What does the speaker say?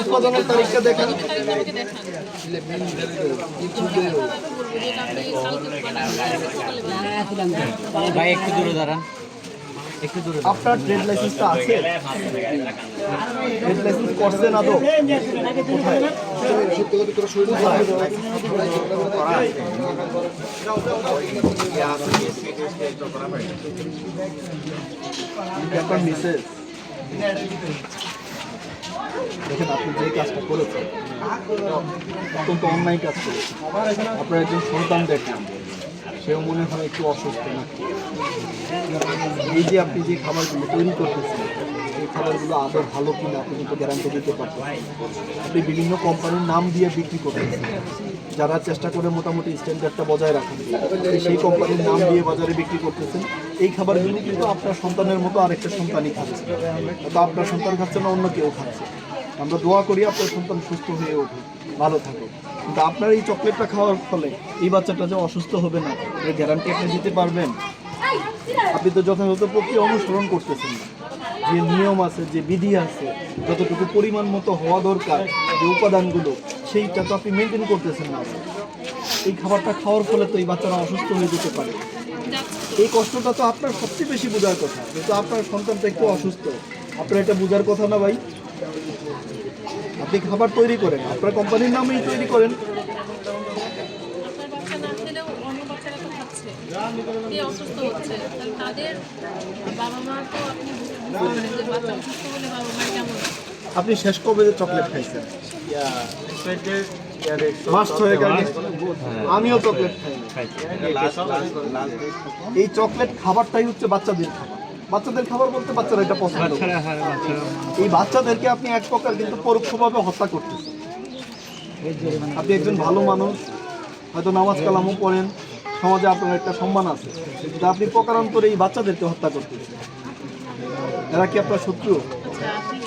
উৎপাদনের ভাই একটু দূরে দাঁড়ান। আপনার ট্রেড লাইসেন্সটা আছে? দেখেন, আপনি যে কাজটা করেছেন, অত্যন্ত অন্যায় কাজ করেছেন। আপনার একজন সন্তান দেখেন। সেও মনে হয় একটু অসুস্থ এই যে আপনি যে খাবারগুলো তৈরি করতেছেন, এই খাবারগুলো আদৌ ভালো কিনা আপনি কিন্তু গ্যারান্টি দিতে পারবেন আপনি বিভিন্ন কোম্পানির নাম দিয়ে বিক্রি করতেছেন। যারা চেষ্টা করে মোটামুটি স্ট্যান্ডার্ডটা বজায় রাখেন সেই কোম্পানির নাম দিয়ে বাজারে বিক্রি করতেছেন। এই খাবারগুলি কিন্তু আপনার সন্তানের মতো আরেকটা সন্তানই খাচ্ছে। তো আপনার সন্তান খাচ্ছে না, অন্য কেউ খাচ্ছে। আমরা দোয়া করি আপনার সন্তান সুস্থ হয়ে উঠুক, ভালো থাকুক। কিন্তু আপনার এই চকলেটটা খাওয়ার ফলে এই বাচ্চাটা যে অসুস্থ হবে না, এর গ্যারান্টি আপনি দিতে পারবেন। আপনি তো যথাযথ প্রক্রিয়া অনুসরণ করতেছেন। যে নিয়ম আছে, যে বিধি আছে, যতটুকু পরিমাণ মতো হওয়া দরকার, যে উপাদানগুলো, সেইটা তো আপনি মেনটেন করতেছেন না। এই খাবারটা খাওয়ার ফলে তো এই বাচ্চারা অসুস্থ হয়ে যেতে পারে। এই কষ্টটা তো আপনার সবচেয়ে বেশি বোঝার কথা কিন্তু আপনার সন্তানটা একটু অসুস্থ। আপনার এটা বোঝার কথা না ভাই। আপনি খাবার তৈরি করেন। আপনার কোম্পানির নামেই তৈরি করেন। অসুস্থ হচ্ছে তাদের বাবা মা তো আপনি বুঝতে পারেন যে অসুস্থ হলে বাবা মা কেমন আপনি শেষ কবে যে চকলেট খাইছেন আমিও চকলেট খাই এই চকলেট খাবারটাই হচ্ছে বাচ্চাদের খাবার। বাচ্চাদের খাবার বলতে বাচ্চারা এটা পছন্দ করে। এই বাচ্চাদেরকে আপনি এক প্রকার কিন্তু পরোক্ষভাবে হত্যা করতেছেন। আপনি একজন ভালো মানুষ হয়তো নামাজ কালামও পড়েন সমাজে আপনার একটা সম্মান আছে। কিন্তু আপনি প্রকারান্তরে এই বাচ্চাদেরকে হত্যা করতেছেন। এরা কি আপনার শত্রু? আচ্ছা আপনি